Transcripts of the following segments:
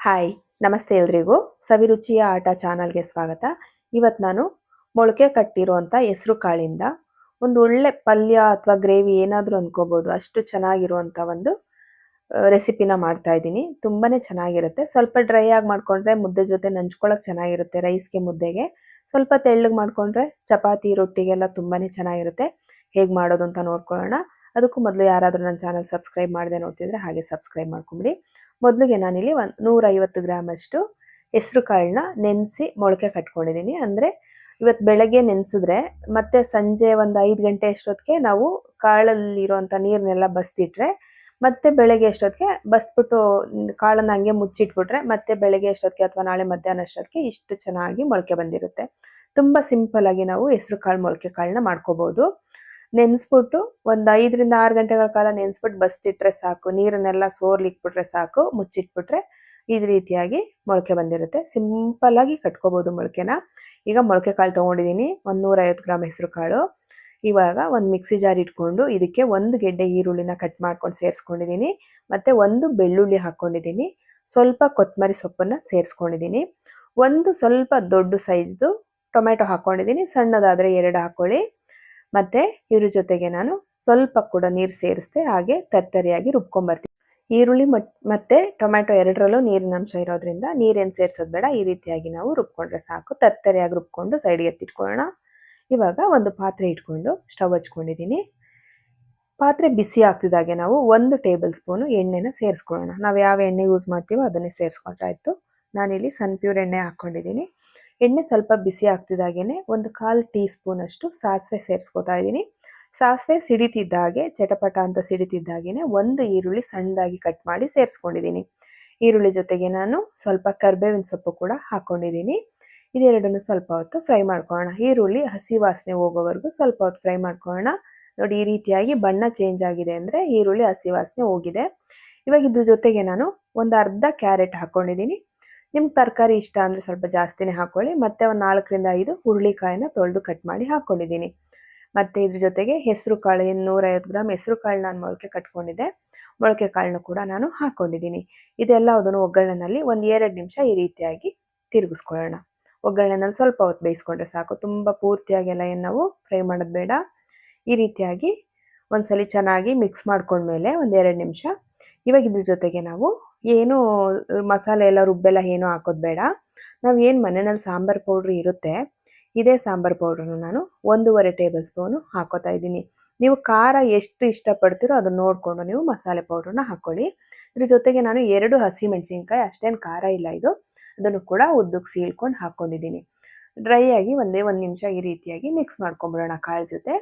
Hi ನಮಸ್ತೆ ಎಲ್ರಿಗೂ. ಸವಿರುಚಿಯ ಆಟ ಚಾನಲ್ಗೆ ಸ್ವಾಗತ. ಇವತ್ತು ನಾನು ಮೊಳಕೆ ಕಟ್ಟಿರುವಂಥ ಹೆಸರು ಕಾಳಿಂದ ಒಂದು ಒಳ್ಳೆ ಪಲ್ಯ ಅಥವಾ ಗ್ರೇವಿ ಏನಾದರೂ ಅಂದ್ಕೋಬೋದು ಅಷ್ಟು ಚೆನ್ನಾಗಿರುವಂಥ ಒಂದು ರೆಸಿಪಿನ ಮಾಡ್ತಾ ಇದ್ದೀನಿ. ತುಂಬಾ ಚೆನ್ನಾಗಿರುತ್ತೆ. ಸ್ವಲ್ಪ ಡ್ರೈ ಆಗಿ ಮಾಡ್ಕೊಂಡ್ರೆ ಮುದ್ದೆ ಜೊತೆ ನಂಚ್ಕೊಳ್ಳೋಕೆ ಚೆನ್ನಾಗಿರುತ್ತೆ ರೈಸ್ಗೆ ಮುದ್ದೆಗೆ. ಸ್ವಲ್ಪ ತೆಳ್ಳಗೆ ಮಾಡ್ಕೊಂಡ್ರೆ ಚಪಾತಿ, ರೊಟ್ಟಿಗೆಲ್ಲ ತುಂಬಾ ಚೆನ್ನಾಗಿರುತ್ತೆ. ಹೇಗೆ ಮಾಡೋದು ಅಂತ ನೋಡ್ಕೊಳ್ಳೋಣ. ಅದಕ್ಕೂ ಮೊದಲು ಯಾರಾದರೂ ನನ್ನ ಚಾನಲ್ ಸಬ್ಸ್ಕ್ರೈಬ್ ಮಾಡಿದೆ ನೋಡ್ತಿದ್ರೆ ಹಾಗೆ ಸಬ್ಸ್ಕ್ರೈಬ್ ಮಾಡ್ಕೊಂಬಿಡಿ. ಮೊದಲಿಗೆ ನಾನಿಲ್ಲಿ ಒಂದು ನೂರೈವತ್ತು ಗ್ರಾಮಷ್ಟು ಹೆಸ್ರು ಕಾಳನ್ನ ನೆನೆಸಿ ಮೊಳಕೆ ಕಟ್ಕೊಂಡಿದ್ದೀನಿ. ಅಂದರೆ ಇವತ್ತು ಬೆಳಗ್ಗೆ ನೆನೆಸಿದ್ರೆ ಮತ್ತೆ ಸಂಜೆ ಒಂದು ಐದು ಗಂಟೆ ಅಷ್ಟೊತ್ತಿಗೆ ನಾವು ಕಾಳಲ್ಲಿರುವಂಥ ನೀರನ್ನೆಲ್ಲ ಬಸ್ತಿಟ್ರೆ ಮತ್ತೆ ಬೆಳಗ್ಗೆ ಅಷ್ಟೊತ್ತಿಗೆ ಬಸ್ಬಿಟ್ಟು ಕಾಳನ್ನ ಹಂಗೆ ಮುಚ್ಚಿಟ್ಬಿಟ್ರೆ ಮತ್ತೆ ಬೆಳಗ್ಗೆ ಎಷ್ಟೊತ್ತಿಗೆ ಅಥವಾ ನಾಳೆ ಮಧ್ಯಾಹ್ನ ಅಷ್ಟೊತ್ತಿಗೆ ಇಷ್ಟು ಚೆನ್ನಾಗಿ ಮೊಳಕೆ ಬಂದಿರುತ್ತೆ. ತುಂಬ ಆಗಿ ನಾವು ಹೆಸ್ರು ಕಾಳು ಮೊಳಕೆ ಕಾಳನ್ನ ಮಾಡ್ಕೋಬಹುದು ನೆನೆಸ್ಬಿಟ್ಟು ಒಂದು ಐದರಿಂದ ಆರು ಗಂಟೆಗಳ ಕಾಲ ನೆನೆಸ್ಬಿಟ್ಟು ಬಸ್ತಿಟ್ರೆ ಸಾಕು. ನೀರನ್ನೆಲ್ಲ ಸೋರ್ಲಿಕ್ಬಿಟ್ರೆ ಸಾಕು, ಮುಚ್ಚಿಟ್ಬಿಟ್ರೆ ಈ ರೀತಿಯಾಗಿ ಮೊಳಕೆ ಬಂದಿರುತ್ತೆ. ಸಿಂಪಲ್ ಆಗಿ ಕಟ್ಕೋಬಹುದು ಮೊಳಕೆನ. ಈಗ ಮೊಳಕೆ ಕಾಳು ತೊಗೊಂಡಿದ್ದೀನಿ ಒಂದು ನೂರೈವತ್ತು ಗ್ರಾಮ್ ಹೆಸರು ಕಾಳು. ಇವಾಗ ಒಂದು ಮಿಕ್ಸಿ ಜಾರ್ ಇಟ್ಕೊಂಡು ಇದಕ್ಕೆ ಒಂದು ಗೆಡ್ಡೆ ಈರುಳ್ಳಿನ ಕಟ್ ಮಾಡ್ಕೊಂಡು ಸೇರಿಸ್ಕೊಂಡಿದ್ದೀನಿ ಮತ್ತು ಒಂದು ಬೆಳ್ಳುಳ್ಳಿ ಹಾಕ್ಕೊಂಡಿದ್ದೀನಿ ಸ್ವಲ್ಪ ಕೊತ್ತಂಬರಿ ಸೊಪ್ಪನ್ನು ಸೇರಿಸ್ಕೊಂಡಿದ್ದೀನಿ ಒಂದು ಸ್ವಲ್ಪ ದೊಡ್ಡ ಸೈಜ್ದು ಟೊಮೆಟೊ ಹಾಕ್ಕೊಂಡಿದ್ದೀನಿ ಸಣ್ಣದಾದರೆ ಎರಡು ಹಾಕ್ಕೊಳ್ಳಿ ಮತ್ತು ಇದ್ರ ಜೊತೆಗೆ ನಾನು ಸ್ವಲ್ಪ ಕೂಡ ನೀರು ಸೇರಿಸ್ದೆ ಹಾಗೆ ತರ್ತರಿಯಾಗಿ ರುಬ್ಕೊಂಬರ್ತೀನಿ. ಈರುಳ್ಳಿ ಮತ್ತೆ ಟೊಮ್ಯಾಟೊ ಎರಡರಲ್ಲೂ ನೀರಿನ ಅಂಶ ಇರೋದ್ರಿಂದ ನೀರೇನು ಸೇರಿಸೋದು ಬೇಡ, ಈ ರೀತಿಯಾಗಿ ನಾವು ರುಬ್ಕೊಂಡ್ರೆ ಸಾಕು. ತರ್ತರಿಯಾಗಿ ರುಬ್ಕೊಂಡು ಸೈಡ್ಗೆ ಎತ್ತಿಟ್ಕೊಳ್ಳೋಣ. ಇವಾಗ ಒಂದು ಪಾತ್ರೆ ಇಟ್ಕೊಂಡು ಸ್ಟವ್ ಹಚ್ಕೊಂಡಿದ್ದೀನಿ. ಪಾತ್ರೆ ಬಿಸಿ ಆಗ್ತಿದ್ದಾಗೆ ನಾವು ಒಂದು ಟೇಬಲ್ ಸ್ಪೂನು ಎಣ್ಣೆನ ಸೇರಿಸ್ಕೊಳ್ಳೋಣ. ನಾವು ಯಾವ ಎಣ್ಣೆ ಯೂಸ್ ಮಾಡ್ತೀವೋ ಅದನ್ನೇ ಸೇರಿಸ್ಕೊಂಡ್ರಾಯ್ತು ನಾನಿಲ್ಲಿ ಸನ್ಪ್ಯೂರ್ ಎಣ್ಣೆ ಹಾಕ್ಕೊಂಡಿದ್ದೀನಿ ಎಣ್ಣೆ ಸ್ವಲ್ಪ ಬಿಸಿ ಆಗ್ತಿದ್ದಾಗೇ ಒಂದು ಕಾಲು ಟೀ ಸ್ಪೂನಷ್ಟು ಸಾಸಿವೆ ಸೇರಿಸ್ಕೋತಾ ಇದ್ದೀನಿ. ಸಾಸಿವೆ ಸಿಡಿತಿದ್ದಾಗೆ ಚಟಪಟ ಅಂತ ಸಿಡಿತಿದ್ದಾಗೇನೆ ಒಂದು ಈರುಳ್ಳಿ ಸಣ್ಣದಾಗಿ ಕಟ್ ಮಾಡಿ ಸೇರಿಸ್ಕೊಂಡಿದ್ದೀನಿ. ಈರುಳ್ಳಿ ಜೊತೆಗೆ ನಾನು ಸ್ವಲ್ಪ ಕರ್ಬೇವಿನ ಸೊಪ್ಪು ಕೂಡ ಹಾಕ್ಕೊಂಡಿದ್ದೀನಿ ಇದೆರಡನ್ನು ಸ್ವಲ್ಪ ಹೊತ್ತು ಫ್ರೈ ಮಾಡ್ಕೊಳ್ಳೋಣ. ಈರುಳ್ಳಿ ಹಸಿ ವಾಸನೆ ಹೋಗೋವರೆಗೂ ಸ್ವಲ್ಪ ಹೊತ್ತು ಫ್ರೈ ಮಾಡ್ಕೊಳ್ಳೋಣ. ನೋಡಿ, ಈ ರೀತಿಯಾಗಿ ಬಣ್ಣ ಚೇಂಜ್ ಆಗಿದೆ ಅಂದರೆ ಈರುಳ್ಳಿ ಹಸಿ ವಾಸನೆ ಹೋಗಿದೆ. ಇವಾಗ ಇದ್ರ ಜೊತೆಗೆ ನಾನು ಒಂದು ಅರ್ಧ ಕ್ಯಾರೆಟ್ ಹಾಕ್ಕೊಂಡಿದ್ದೀನಿ ನಿಮ್ಗೆ ತರಕಾರಿ ಇಷ್ಟ ಅಂದರೆ ಸ್ವಲ್ಪ ಜಾಸ್ತಿನೇ ಹಾಕ್ಕೊಳ್ಳಿ ಮತ್ತು ಒಂದು ನಾಲ್ಕರಿಂದ ಐದು ಹುರುಳಿಕಾಯಿನ ತೊಳೆದು ಕಟ್ ಮಾಡಿ ಹಾಕ್ಕೊಂಡಿದ್ದೀನಿ ಮತ್ತು ಇದ್ರ ಜೊತೆಗೆ ಹೆಸರು ಕಾಳು ನೂರೈವತ್ತು ಗ್ರಾಮ್ ಹೆಸರು ಕಾಳು ನಾನು ಮೊಳಕೆ ಕಟ್ಕೊಂಡಿದ್ದೆ. ಮೊಳಕೆ ಕಾಳನ್ನು ಕೂಡ ನಾನು ಹಾಕ್ಕೊಂಡಿದ್ದೀನಿ ಇದೆಲ್ಲ ಅದನ್ನು ಒಗ್ಗರಣೆನಲ್ಲಿ ಒಂದು ಎರಡು ನಿಮಿಷ ಈ ರೀತಿಯಾಗಿ ತಿರುಗಿಸ್ಕೊಳ್ಳೋಣ. ಒಗ್ಗರಣೆನಲ್ಲಿ ಸ್ವಲ್ಪ ಹೊತ್ತು ಬೇಯಿಸ್ಕೊಂಡ್ರೆ ಸಾಕು. ತುಂಬ ಪೂರ್ತಿಯಾಗಿ ಎಲ್ಲ ಏನು ನಾವು ಫ್ರೈ ಮಾಡೋದು ಬೇಡ. ಈ ರೀತಿಯಾಗಿ ಒಂದ್ಸಲಿ ಚೆನ್ನಾಗಿ ಮಿಕ್ಸ್ ಮಾಡ್ಕೊಂಡ್ಮೇಲೆ ಒಂದು ಎರಡು ನಿಮಿಷ ಇವಾಗ ಇದ್ರ ಜೊತೆಗೆ ನಾವು ಏನು ಮಸಾಲೆ ಎಲ್ಲ ರುಬ್ಬೆಲ್ಲ ಏನು ಹಾಕೋದು ಬೇಡ. ನಾವು ಏನು ಮನೆಯಲ್ಲಿ ಸಾಂಬಾರು ಪೌಡ್ರ್ ಇರುತ್ತೆ, ಇದೇ ಸಾಂಬಾರು ಪೌಡ್ರನ್ನ ನಾನು ಒಂದೂವರೆ ಟೇಬಲ್ ಸ್ಪೂನು ಹಾಕೋತಾ ಇದ್ದೀನಿ. ನೀವು ಖಾರ ಎಷ್ಟು ಇಷ್ಟಪಡ್ತೀರೋ ಅದನ್ನು ನೋಡಿಕೊಂಡು ನೀವು ಮಸಾಲೆ ಪೌಡ್ರನ್ನ ಹಾಕ್ಕೊಳ್ಳಿ ಇದ್ರ ಜೊತೆಗೆ ನಾನು ಎರಡು ಹಸಿ ಮೆಣಸಿನ್ಕಾಯಿ ಅಷ್ಟೇನು ಖಾರ ಇಲ್ಲ ಇದು, ಅದನ್ನು ಕೂಡ ಉದ್ದಕ್ಕೆ ಸೀಳ್ಕೊಂಡು ಹಾಕ್ಕೊಂಡಿದ್ದೀನಿ ಡ್ರೈ ಆಗಿ ಒಂದೇ ಒಂದು ನಿಮಿಷ ಈ ರೀತಿಯಾಗಿ ಮಿಕ್ಸ್ ಮಾಡ್ಕೊಂಬಿಡೋಣ ಕಾಳು ಜೊತೆ.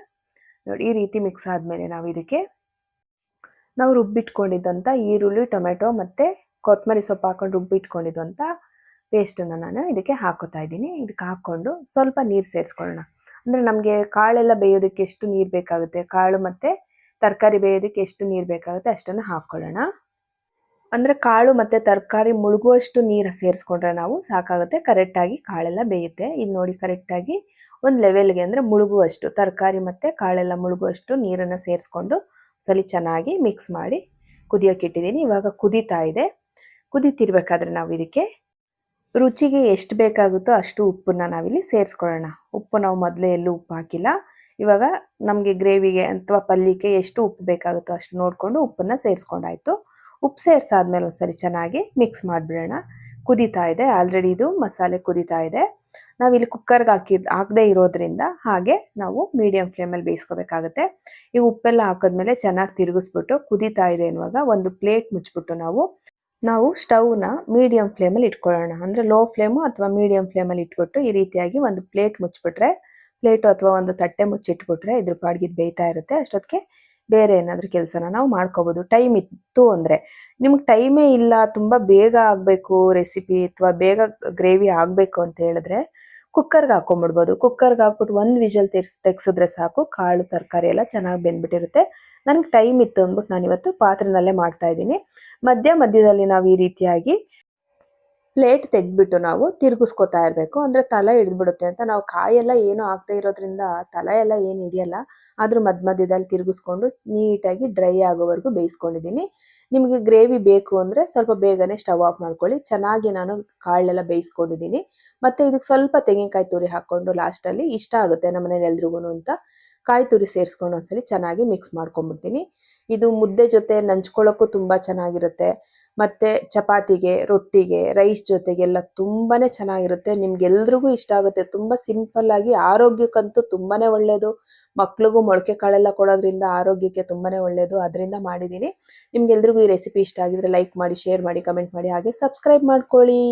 ನೋಡಿ, ಈ ರೀತಿ ಮಿಕ್ಸ್ ಆದಮೇಲೆ ನಾವು ಇದಕ್ಕೆ ನಾವು ರುಬ್ಬಿಟ್ಕೊಂಡಿದ್ದಂಥ ಈರುಳ್ಳಿ ಟೊಮೆಟೊ ಮತ್ತು ಕೊತ್ತಂಬರಿ ಸೊಪ್ಪು ಹಾಕೊಂಡು ರುಬ್ಬಿಟ್ಕೊಂಡಿದ್ದಂಥ ಪೇಸ್ಟನ್ನು ನಾನು ಇದಕ್ಕೆ ಹಾಕೋತಾ ಇದ್ದೀನಿ. ಇದಕ್ಕೆ ಹಾಕ್ಕೊಂಡು ಸ್ವಲ್ಪ ನೀರು ಸೇರಿಸ್ಕೊಳ್ಳೋಣ. ಅಂದರೆ ನಮಗೆ ಕಾಳೆಲ್ಲ ಬೇಯೋದಕ್ಕೆ ಎಷ್ಟು ನೀರು ಬೇಕಾಗುತ್ತೆ? ಕಾಳು ಮತ್ತು ತರಕಾರಿ ಬೇಯೋದಕ್ಕೆ ಎಷ್ಟು ನೀರು ಬೇಕಾಗುತ್ತೆ ಅಷ್ಟನ್ನು ಹಾಕ್ಕೊಳ್ಳೋಣ. ಅಂದರೆ ಕಾಳು ಮತ್ತು ತರಕಾರಿ ಮುಳುಗುವಷ್ಟು ನೀರು ಸೇರಿಸ್ಕೊಂಡ್ರೆ ನಾವು ಸಾಕಾಗುತ್ತೆ. ಕರೆಕ್ಟಾಗಿ ಕಾಳೆಲ್ಲ ಬೇಯುತ್ತೆ. ಇದು ನೋಡಿ ಕರೆಕ್ಟಾಗಿ ಒಂದು ಲೆವೆಲ್ಗೆ ಅಂದರೆ ಮುಳುಗುವಷ್ಟು, ತರಕಾರಿ ಮತ್ತು ಕಾಳೆಲ್ಲ ಮುಳುಗುವಷ್ಟು ನೀರನ್ನು ಸೇರಿಸ್ಕೊಂಡು ಸಲಿ ಚೆನ್ನಾಗಿ ಮಿಕ್ಸ್ ಮಾಡಿ ಕುದಿಯೋಕೆ ಇಟ್ಟಿದ್ದೀನಿ. ಇವಾಗ ಕುದೀತಾ ಇದೆ. ಕುದೀತಿರ್ಬೇಕಾದ್ರೆ ನಾವು ಇದಕ್ಕೆ ರುಚಿಗೆ ಎಷ್ಟು ಬೇಕಾಗುತ್ತೋ ಅಷ್ಟು ಉಪ್ಪನ್ನ ನಾವಿಲ್ಲಿ ಸೇರಿಸ್ಕೊಳ್ಳೋಣ. ಉಪ್ಪು ನಾವು ಮೊದಲೇ ಎಲ್ಲೂ ಉಪ್ಪು ಹಾಕಿಲ್ಲ. ಇವಾಗ ನಮಗೆ ಗ್ರೇವಿಗೆ ಅಥವಾ ಪಲ್ಯಕ್ಕೆ ಎಷ್ಟು ಉಪ್ಪು ಬೇಕಾಗುತ್ತೋ ಅಷ್ಟು ನೋಡಿಕೊಂಡು ಉಪ್ಪನ್ನು ಸೇರಿಸ್ಕೊಂಡಾಯಿತು. ಉಪ್ಪು ಸೇರಿಸಾದ್ಮೇಲೆ ಒಂದ್ಸರಿ ಚೆನ್ನಾಗಿ ಮಿಕ್ಸ್ ಮಾಡಿಬಿಡೋಣ. ಕುದೀತಾ ಇದೆ. ಆಲ್ರೆಡಿ ಇದು ಮಸಾಲೆ ಕುದೀತಾ ಇದೆ. ನಾವಿಲ್ಲಿ ಕುಕ್ಕರ್ಗೆ ಹಾಕಿದ್, ಹಾಕದೇ ಇರೋದ್ರಿಂದ ಹಾಗೆ ನಾವು ಮೀಡಿಯಂ ಫ್ಲೇಮಲ್ಲಿ ಬೇಯಿಸ್ಕೋಬೇಕಾಗುತ್ತೆ. ಈ ಉಪ್ಪೆಲ್ಲ ಹಾಕಿದ್ಮೇಲೆ ಚೆನ್ನಾಗಿ ತಿರುಗಿಸ್ಬಿಟ್ಟು ಕುದೀತಾ ಇದೆ ಅನ್ನುವಾಗ ಒಂದು ಪ್ಲೇಟ್ ಮುಚ್ಚಿಬಿಟ್ಟು ನಾವು ನಾವು ಸ್ಟವ್ನ ಮೀಡಿಯಂ ಫ್ಲೇಮಲ್ಲಿ ಇಟ್ಕೊಳ್ಳೋಣ. ಅಂದರೆ ಲೋ ಫ್ಲೇಮು ಅಥವಾ ಮೀಡಿಯಂ ಫ್ಲೇಮಲ್ಲಿ ಇಟ್ಬಿಟ್ಟು ಈ ರೀತಿಯಾಗಿ ಒಂದು ಪ್ಲೇಟ್ ಮುಚ್ಚಿಬಿಟ್ರೆ ಪ್ಲೇಟು ಅಥವಾ ಒಂದು ತಟ್ಟೆ ಮುಚ್ಚಿಟ್ಬಿಟ್ರೆ ಇದ್ರ ಪಾಡ್ಗಿದ್ ಬೇಯ್ತಾ ಇರುತ್ತೆ. ಅಷ್ಟೊತ್ತಿಗೆ ಬೇರೆ ಏನಾದರೂ ಕೆಲಸನ ನಾವು ಮಾಡ್ಕೋಬೋದು. ಟೈಮ್ ಇತ್ತು ಅಂದರೆ. ನಿಮ್ಗೆ ಟೈಮೇ ಇಲ್ಲ, ತುಂಬ ಬೇಗ ಆಗಬೇಕು ರೆಸಿಪಿ ಅಥವಾ ಬೇಗ ಗ್ರೇವಿ ಆಗಬೇಕು ಅಂತ ಹೇಳಿದ್ರೆ ಕುಕ್ಕರ್ಗೆ ಹಾಕೊಂಡ್ಬಿಡ್ಬೋದು ಕುಕ್ಕರ್ಗೆ ಹಾಕ್ಬಿಟ್ಟು ಒಂದು ವಿಷಲ್ ತೆಗ್ಸ್, ತೆಗ್ಸಿದ್ರೆ ಸಾಕು. ಕಾಳು, ತರಕಾರಿ ಎಲ್ಲ ಚೆನ್ನಾಗಿ ಬೆಂದ್ಬಿಟ್ಟಿರುತ್ತೆ. ನನಗೆ ಟೈಮ್ ಇತ್ತು ಅಂದ್ಬಿಟ್ಟು ನಾನು ಇವತ್ತು ಪಾತ್ರೆನಲ್ಲೇ ಮಾಡ್ತಾ ಇದ್ದೀನಿ. ಮಧ್ಯ ಮಧ್ಯದಲ್ಲಿ ನಾವು ಈ ರೀತಿಯಾಗಿ ಪ್ಲೇಟ್ ತೆಗೆದ್ಬಿಟ್ಟು ನಾವು ತಿರುಗಿಸ್ಕೊತಾ ಇರಬೇಕು. ಅಂದ್ರೆ ತಲೆ ಹಿಡಿದ್ಬಿಡುತ್ತೆ ಅಂತ. ನಾವು ಕಾಯೆಲ್ಲ ಏನು ಆಗದೆ ಇರೋದ್ರಿಂದ ತಲೆ ಎಲ್ಲ ಏನು ಹಿಡಿಯಲ್ಲ. ಆದ್ರೂ ಮಧ್ಯ ಮಧ್ಯದಲ್ಲಿ ತಿರುಗಿಸ್ಕೊಂಡು ನೀಟಾಗಿ ಡ್ರೈ ಆಗೋವರೆಗೂ ಬೇಯಿಸ್ಕೊಂಡಿದ್ದೀನಿ. ನಿಮಗೆ ಗ್ರೇವಿ ಬೇಕು ಅಂದ್ರೆ ಸ್ವಲ್ಪ ಬೇಗನೆ ಸ್ಟವ್ ಆಫ್ ಮಾಡ್ಕೊಳ್ಳಿ. ಚೆನ್ನಾಗಿ ನಾನು ಕಾಳೆಲ್ಲ ಬೇಯಿಸ್ಕೊಂಡಿದ್ದೀನಿ. ಮತ್ತೆ ಇದಕ್ಕೆ ಸ್ವಲ್ಪ ತೆಂಗಿನಕಾಯಿ ತುರಿ ಹಾಕೊಂಡು ಲಾಸ್ಟಲ್ಲಿ ಇಷ್ಟ ಆಗುತ್ತೆ ನಮ್ಮ ಮನೇಲಿ ಎಲ್ರಿಗೂ ಅಂತ. ಕಾಯಿ ತುರಿ ಸೇರಿಸ್ಕೊಂಡು ಒಂದ್ಸಲಿ ಚೆನ್ನಾಗಿ ಮಿಕ್ಸ್ ಮಾಡ್ಕೊಂಡ್ಬಿಡ್ತೀನಿ. ಇದು ಮುದ್ದೆ ಜೊತೆ ನಂಚ್ಕೊಳ್ಳೋಕ್ಕೂ ತುಂಬಾ ಚೆನ್ನಾಗಿರುತ್ತೆ. ಮತ್ತೆ ಚಪಾತಿಗೆ, ರೊಟ್ಟಿಗೆ, ರೈಸ್ ಜೊತೆಗೆಲ್ಲ ತುಂಬಾನೇ ಚೆನ್ನಾಗಿರುತ್ತೆ. ನಿಮ್ಗೆಲ್ರಿಗೂ ಇಷ್ಟ ಆಗುತ್ತೆ. ತುಂಬ ಆಗಿ ಆರೋಗ್ಯಕ್ಕಂತೂ ತುಂಬಾನೇ ಒಳ್ಳೆಯದು ಮಕ್ಳಿಗೂ ಮೊಳಕೆ ಕಾಳೆಲ್ಲ ಕೊಡೋದ್ರಿಂದ ಆರೋಗ್ಯಕ್ಕೆ ತುಂಬಾನೇ ಒಳ್ಳೆಯದು ಅದರಿಂದ ಮಾಡಿದ್ದೀನಿ. ನಿಮ್ಗೆಲ್ರಿಗೂ ಈ ರೆಸಿಪಿ ಇಷ್ಟ ಆಗಿದ್ರೆ ಲೈಕ್ ಮಾಡಿ, ಶೇರ್ ಮಾಡಿ, ಕಮೆಂಟ್ ಮಾಡಿ ಹಾಗೆ ಸಬ್ಸ್ಕ್ರೈಬ್ ಮಾಡ್ಕೊಳ್ಳಿ.